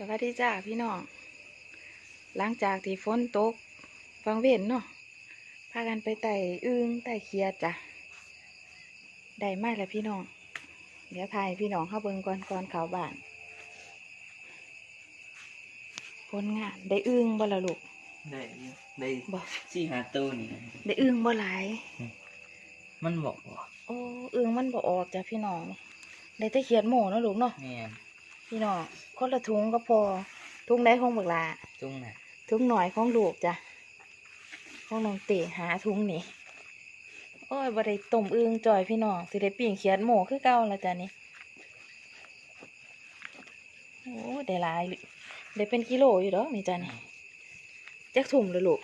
สวัสดีจ้าพี่น้อง หลังจากที่ฝนตกฟังเว้นเนาะ พากันไปไต่อึ้งไต่เคียดจ้ะ ได้มากแล้วพี่น้อง เดี๋ยวถ่ายพี่น้องเข้าเบิ่งก่อนก่อนเขาบ้าน ผลงานได้อึ้งบ่ละลูก ได้อยู่ได้บ่สี่หาตัวนี่ ได้อึ้งบ่หลาย มันบอกว่าโอ้อึ้งมันบ่ออกจ้ะพี่น้องนี่ได้แต่เขียดหมูเนาะลูกเนาะแม่น พี่น้องคนละถุงก็พอถุงได้ของบักหลาตรงน่ะถุงหน่อยของลูกจ้ะของน้องเต๋หาถุงนี่โอ้ยบ่ได้ต้มอึ่งจ่อยพี่น้องสิได้ปิ้งเขียดหมูคือเก่าแล้วจ้ะนี่โอ้ได้หลายได้เป็นกิโลอยู่ดอกนี่จ้ะนี่จักถุ่มเลยลูก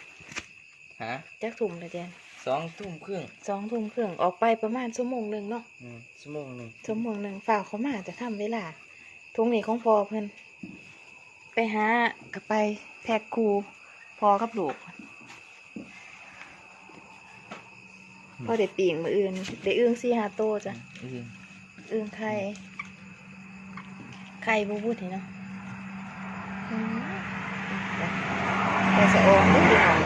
ฮะจักถุ่มเลยจ้ะสองทุ่มครึ่งสองถุ่มครึ่งออกไปประมาณชั่วโมงหนึ่งเนาะอืมชั่วโมงหนึ่งชั่วโมงหนึ่งฝากเขามาจะทำเวลา ถุงนี้ของพอเพิ่นไปหากลับไปแพ็กคูพอกับลูกพอเด็ดปีงมืออื่นเด็ดอึ้งสี่ห้าโตวจ้ะอืมอึ้งไข่ไข่บูบูนี่เนาะอืมแต่สะอองเด้วยพี่น้อง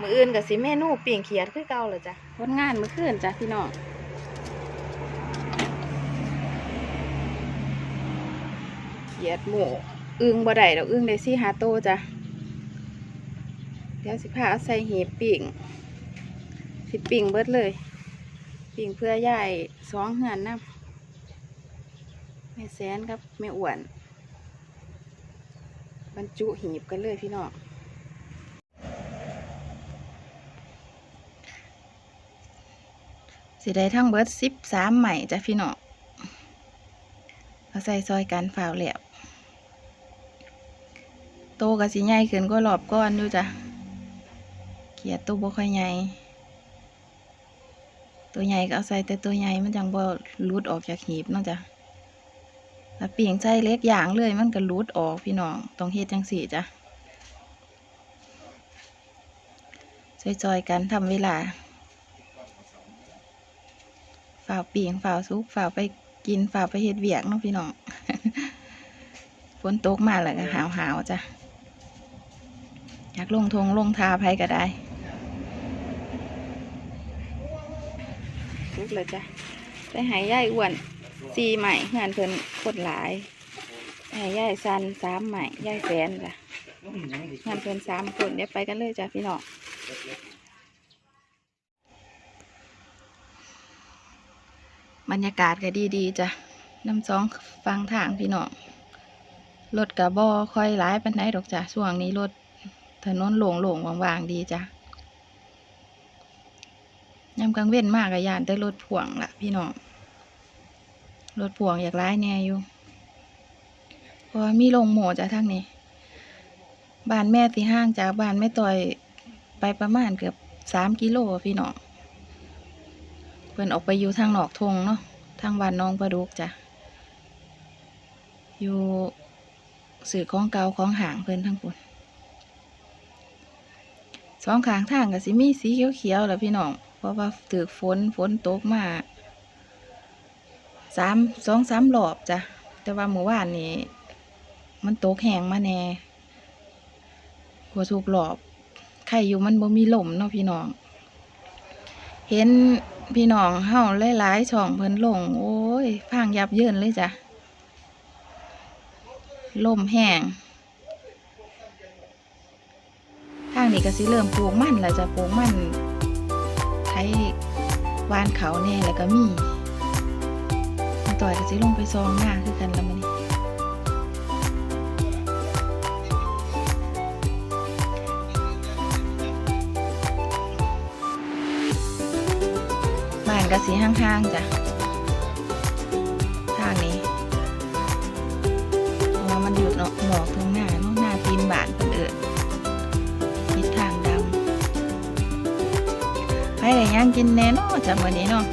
มืออื่นกับสิเมนูปีงเขียดคือเก่าเลยจ้ะวันงานมือคืนจ้ะพี่น้อง เขียดหมูอึ้งบ่ได้ดอกอึ้งได้สี่หาโตจ้ะ เดี๋ยวสิพาเอาใส่เห็บปีงสิปิ่งเบิดเลย ปิ่งเพื่อยายสองเหือนนะแม่แสนครับแม่อ้วนบรรจุหีบกันเลยพี่น้องสิได้ทั้งเบิร์ดสิบสามใหม่จ้ะพี่น้องเอาใส่ซอยกันฝ่าวแหลว โตกับสิใหญ่ขึ้นก็รอบก้อนอยู่จ้ะ เกียดตัวบ่ค่อยใหญ่ ตัวใหญ่ก็เอาใส่แต่ตัวใหญ่มันจังบ่รูดออกจากหีบเนาะจ้ะแล้วปีงใส่เล็กอย่างเลยมันก็รูดออกพี่น้องต้องเฮ็ดจังสี่จ้ะซอยๆกันทำเวลาฝ่าวปีงฝ่าวซุกฝ่าวไปกินฝ่าวไปเฮ็ดเวียกเนาะพี่น้องฝนตกมาแล้วก็หาวๆจ้ะากลงทงลงทาไผก็ได้ลุกเลยจ้ะไปหายย่ายอ้วนสี่ใหม่งานเพิ่นคนหลายหายย่ายซันสามใหม่ย่ายแสนจ้ะงานเพิ่นสามคนเดี๋ยวไปกันเลยจ้ะพี่น้องบรรยากาศก็ดีดีๆจ้ะน้ำสองฟังทางพี่น้องรถกระบอค่อยหลายปันไหนดอกจ้ะช่วงนี้รถ ถนนโล่งๆว่างๆดีจ้ะยามกลางเว้นมากกับยานแต่รถพ่วงละพี่น้อง รถพ่วงอยากร้ายแน่อยู่เพราะมีลงหมอจากทางนี้ บ้านแม่ที่ห้างจากบ้านแม่ต่อยไปประมาณเกือบสามกิโลพี่น้อง เพิ่นออกไปอยู่ทางหนอกทงเนาะ ทางบ้านน้องประดุกจ้ะ อยู่สื่อของเกาของห่างเพิ่นทั้งปุ่น สองข้างทางก็สิมีสีเขียวๆแหละพี่น้อง เพราะว่าถือฝนฝนตกมาสามสองสามรอบจ้ะ แต่ว่าเมื่อวานนี้ มันตกแห้งมาแน่กลัวถูกหลอบใครอยู่มันบ่มีลมเนาะพี่น้อง เห็นพี่น้องเฮาหลายๆช่องเพิ่นลง โอ้ยพังยับเยินเลยจ้ะลมแห้ง ทางนี้ก็สิเริ่มปลูกมันแล้วจะปลูกมันไทยวานเขาแน่แล้วก็มีมันต่อยก็สิลงไปซองหน้าคือกันแล้วมันบ้านก็สีห่างๆจ้ะำไปได้ย่างกินแน่นอนจากวันนี้เนาะ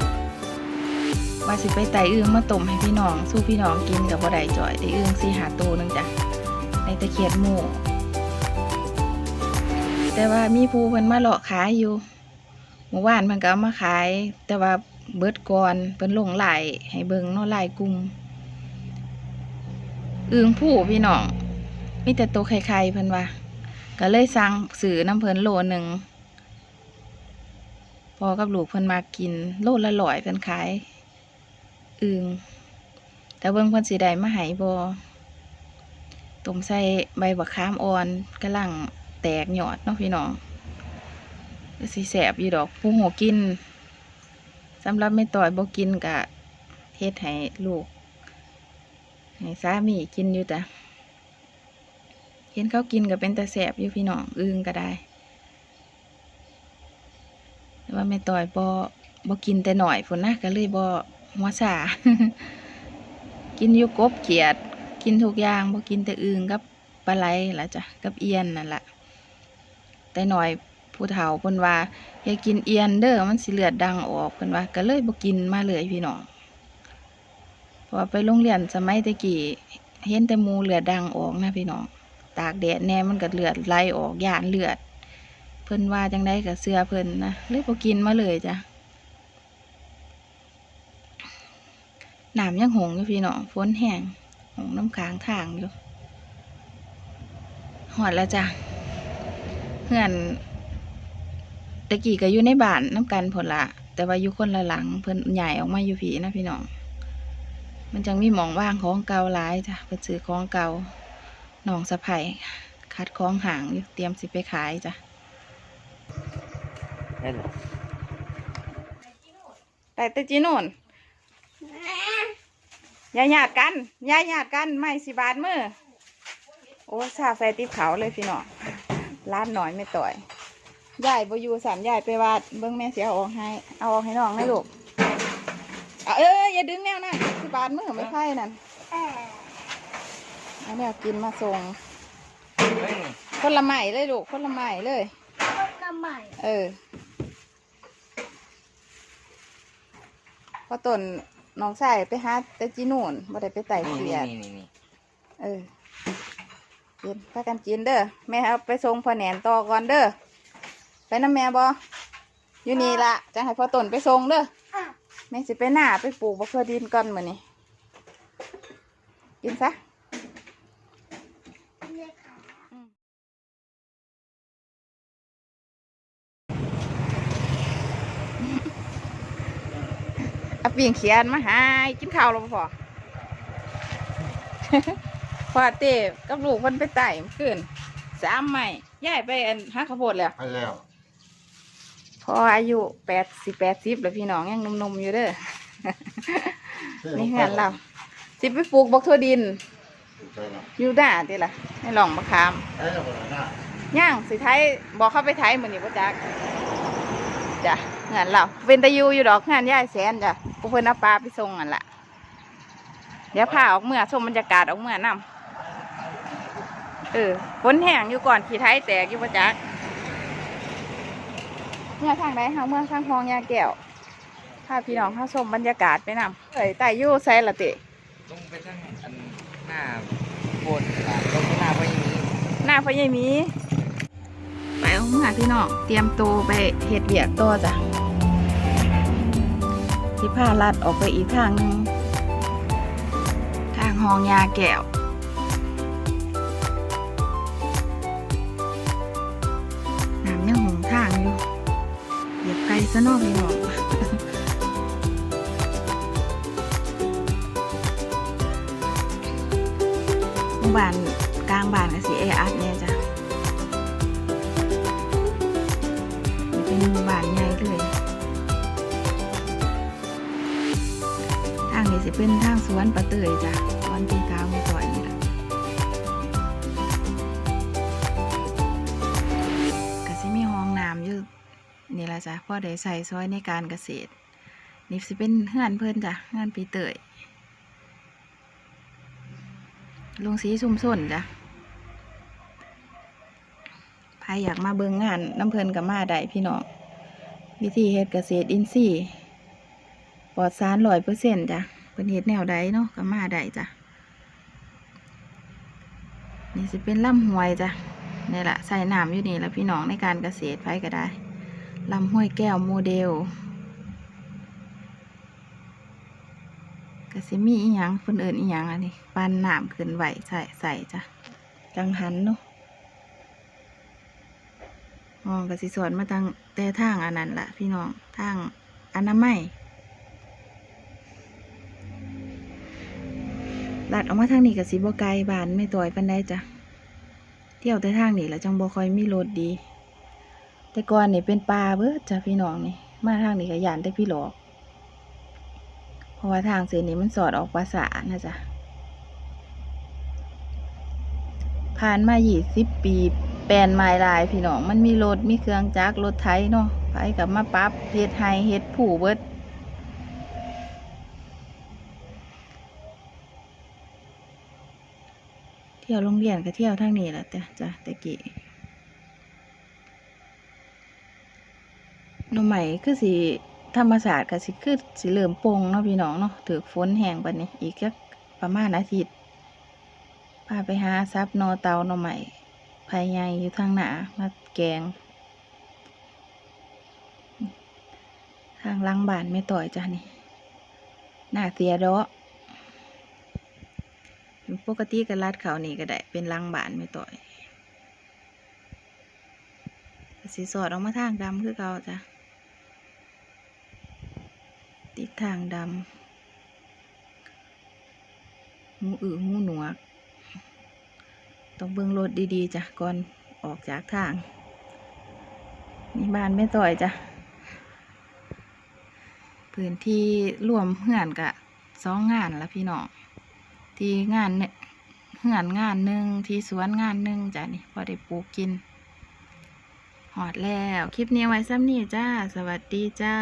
ว่าสิไปไต่อึ่งมาต้มให้พี่น้อง สู้พี่น้องกินกับบ่ได้จ่อยได้อึ่งสี่หาตัวหนึงจ้ะในตะเคียดหมูแต่ว่ามีผู้เพิ่นมาหลอกขายอยู่เมื่อวานมันก็เอามาขาย แต่ว่าเบิดก่อนเพิ่นลงไหลให้เบิ่งเนาะไลายกลุ่มอึงผู้พี่น้องมีแต่ตัวไข่ๆเพิ่นว่าก็เลยสั่งซื้อน้ำเพิ่นโลหนึ่ง อกับลูกเพิ่นมากิน โลละร้อยเพิ่นขายอึงแต่เบิ่งเพิ่นสิได้มาให้บ่ต้มใส่ใบบักขามอ่อนกำลังแตกยอดเนาะพี่น้องสิแสบอยู่ดอกผู้หูกินสำหรับไม่ต่อยบ่กินกะเฮ็ดให้ลูกให้สามีกินอยู่จ้ะเห็นเขากินก็เป็นตาแสบอยู่พี่น้องอึงก็ได้ ว่าไม่ต่อยบ่บ่กินแต่หน่อยพุ่นนะก็เลยบ่หัวสากินอยู่กบเขียด กินทุกอย่างบ่กินแต่อึงกับปลาไหลล่ะจ้ะกับเอียนนั่นละแต่หน่อยผู้เฒ่าเพิ่นว่าอย่ากินเอียนเด้อมันสิเลือดดังออกเพิ่นว่าก็เลยบ่กินมาเลยพี่น้องพราะว่าไปโรงเรียนสมัยตะกี้เห็นแต่มูเลือดดังออกนะพี่น้องตากแดดแน่มันก็เลือดไหลออกย่านเลือด พิ่นว่าจังได้ก็เสื้อเพิ่นนะเลยบ่กินมาเลยจ้ะน้ำยังหงอยู่พี่น้องฝนแห้งหงน้ำค้างทางอยู่หอดแล้วจ้ะเพื่อนตะกี้ก็อยู่ในบ้านน้ำกันผลละแต่ว่าอยู่คนละหลังเพิ่นใหญ่ออกมาอยู่ผีนะพี่น้องมันจังมีหมองว่างของเก่าหลายจ้ะไปซื้อของเก่าหนองสะไผ่คัดของห่างอยู่เตรียมสิไปขายจ้ะ ได้เหรอแต่แต่จีโน่นอย่าหยาดกันอย่าหยาดกันไม่สิบาทมือโอ้ซาแฟติบเขาเลยพี่น้องร้านหน่อยไม่ต่อยยายบอยู่สามยายไปวาดเบิ้งแม่เสียเอาออกให้ เอาออกให้น้องให้ลูกเอาเอ้ยอย่าดึงแนวนะสิบาทมือไม่ไพ่นั่นเอาแนวกินมาส่งเฮ้ยคนละไม้เลยลูกคนละไม้เลยทำใหม่เออ อต้นน้องชายไปหาแต่จีนูนบ่ได้ไปไต่นี่เขีนี่ยดนี่นี่นี่เออกินพากันกินเด้อแม่เอาไปส่งพ่อแหนนต่อก่อนเด้อไปน้ำแม่บ่อยู่นี่ละจะให้พ่อต้นไปส่งเด้ออะแม่สิไปหน้าไปปลูกบักเขือดินก่อนมื้อนี้กินซะ เลยค่ะ เอาปีงเขียนมาใหายกินข้าวแล้วบ่พอพอเต้กับลูกเพิ่นไปไต่เมื่อคืนสามใหม่ย้ายไปอันหาข้าวโพดแล้วไปแล้ว พออายุแปดสิบแปดสิบแล้วพี่น้องยังหนุ่มๆอยู่เด้อนี่งานเราสิไปปลูกบักทั่วดินไปแล้วอยู่ด่าติล่ะในหลองมะขามไอ้เราคนนั้นน่ะย่างสิไทยบอกเข้าไปไทยมือนี้ป่จักจ้ะ งานเราเป็นตะยูอยู่ดอกงานย่ายแสนจ้ะพวกเพิ่นเอาปลาไปส่งกันละเดี๋ยวพาออกเมื่อชมบรรยากาศออกเมื่อนำเออฝนแห้งอยู่ก่อนขี่ไทยแตกอยู่ป่จักเนี่ยทางไหนทางเมืองทางคลองยาแก้วพาพี่น้องเข้าชมบรรยากาศไปนำเอ้ยแต่อยู่ไซละติต้องไปทางอันหน้าโบนล่ะตรงหน้าพอยังมีหน้าพ่อใหญ่หมีไปเอาเมื่อพี่น้องเตรียมตัวไปเฮ็ดเวียกต่อจ้ะ สิพาลัดออกไปอีกทางหนึงทางห้องยาแก้วน้ำยังหงทางอยู่เหยียบไกลซะเนอกพี่น้องหมู่บ้านกลางบ้านก็สิแออัดเนี่ยจ้ะนี่เป็นหมู่บ้านใหญ่เลย นี้สิเป็นทางสวนปะเตยจ้ะสวนตีกาวมีต่อยนี่แหละก็สิมีห้องน้ำอยู่นี่ละจ้ะพ่อได้ใส่ซอยในการเกษตร นี่สิเป็นเฮือนเพิ่อนจ้ะเฮือนปีเตยลงสีซุ่มส่นจ้ะใครอยากมาเบิ่งงานน้ำเพลินกับมาได้พี่น้องวิธีเฮ็ดเกษตรอินทรีย์ปลอดสารร้อยเปอร์เซ็นต์จ้ะ เป็นเฮ็ดแนวใดเนาะกับมาได้จ้ะนี่สิเป็นลำห้วยจ้ะนี่แหละใส่น้ำอยู่นี่แล้วพี่น้องในการเกษตรไผก็ได้ลำห้วยแก้วโมเดลก็สิมีอีหยังเพิ่นอิ้นอีหยังอันนี้ปั้นน้ำขึ้นไหวใส่ใส่จ้ะกังหันเนาะอ๋อก็สิสอนมาทางแต่ทางอันนั้นละพี่น้องทางอนามัย ลัดออกมาทางนี้ก็สิบ่ไกลบานไม่ต่อยปานใดจ้ะเที่ยวแต่ทางนี้แล้วจังบคอยมีรถดี แต่ก่อนนี่เป็นป่าเบิดจ้ะพี่น้องนี่ มาทางนี้ก็ยานแต่พี่หลอก เพราะว่าทางเส้นนี้มันสอดออกภาษานะจ๊ะผ่านมายี่สิบปีแปลนไม้ลายพี่น้องมันมีรถมีเครื่องจักรรถไถเนาะไปกับมาปั๊บเฮ็ดไฮเฮ็ดผู้เบิด เที่ยวโรงเรียนก็เที่ยวทางนี้แหละจ้ะจ้ะตะกี้หน่อใหม่คือสิธรรมศาสตร์ก็สิคือสิเริ่มโปงเนาะพี่น้องเนาะถือฝนแห้งปานนี้ อีกจักประมาณอาทิตย์พาไปหาซับนอเตาหน่อใหม่ภายในอยู่ทางหนามาแกง ทางหลังบานไม่ต่อยจ้ะนี่หน้าเสียดาะ ปกติก็ลัดเขานี่ก็ได้ เป็นลังบ้านไม่ต่อยสีสอดออกมาทางดำคือเก่าจ้ะติดทางดำหูอือหูหนวก ต้องเบิ่งรถดีๆจ้ะก่อนออกจากทาง นี่บ้านไม่ต่อยจ้ะพื้นที่รวมเหื่อนกะสองงานละพี่น้อง ที่งานเนี่ยเหือนงานหนึ่งที่สวนงานหนึ่งจ้ะนี่พอได้ปลูกกินหอดแล้ว คลิปนี้ไว้ซ้ำนี่จ้า สวัสดีจ้า